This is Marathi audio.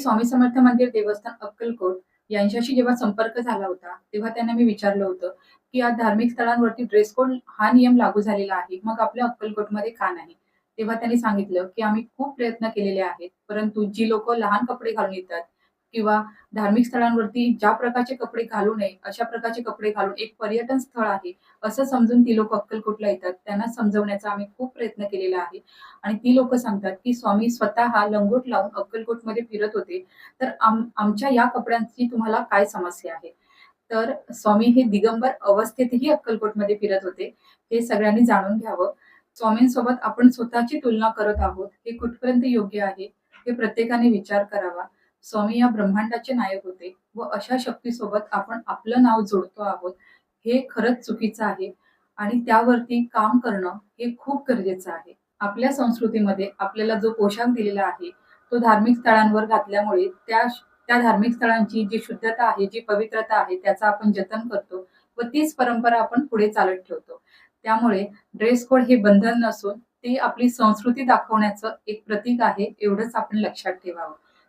स्वामी समर्थ मंदिर देवस्थान अक्कलकोट यांच्याशी जेव्हा संपर्क झाला होता तेव्हा त्यांना मी विचारलं होतं की या धार्मिक स्थळांवरती ड्रेस कोड हा नियम लागू झालेला आहे मग आपल्या अक्कलकोटमध्ये का नाही? तेव्हा त्यांनी सांगितलं की आम्ही खूप प्रयत्न केलेले आहेत परंतु जी लोक लहान कपडे घालून येतात किंवा धार्मिक स्थळांवरती ज्या प्रकारचे कपडे घालू नये अशा प्रकारचे कपडे घालून एक पर्यटन स्थळ आहे असं समजून ती लोक अक्कलकोटला येतात. त्यांना समजवण्याचा आम्ही खूप प्रयत्न केलेला आहे. आणि ती लोक सांगतात की स्वामी स्वतः लंगोट लावून अक्कलकोटमध्ये फिरत होते. तर आम आमच्या या कपड्यांची तुम्हाला काय समस्या आहे? तर स्वामी हे दिगंबर अवस्थेतही अक्कलकोटमध्ये फिरत होते. हे सगळ्यांनी जाणून घ्यावं. स्वामींसोबत आपण स्वतःची तुलना करत आहोत. हे कुठपर्यंत योग्य आहे? हे प्रत्येकाने विचार करावा. स्वामी या ब्रह्मांडाचे नायक होते व अशा शक्तीसोबत आपण आपलं नाव जोडतो आहोत. हे खरंच चुकीचं आहे आणि त्यावरती काम करणं हे खूप गरजेचं आहे. आपल्या संस्कृतीमध्ये आपल्याला जो पोशाख दिलेला आहे तो धार्मिक स्थळांवर घातल्यामुळे त्या त्या धार्मिक स्थळांची जी शुद्धता आहे जी पवित्रता आहे त्याचा आपण जतन करतो व तीच परंपरा आपण पुढे चालत ठेवतो. त्यामुळे ड्रेस कोड हे बंधन नसून ती आपली संस्कृती दाखवण्याचं एक प्रतीक आहे एवढंच आपण लक्षात ठेवावं.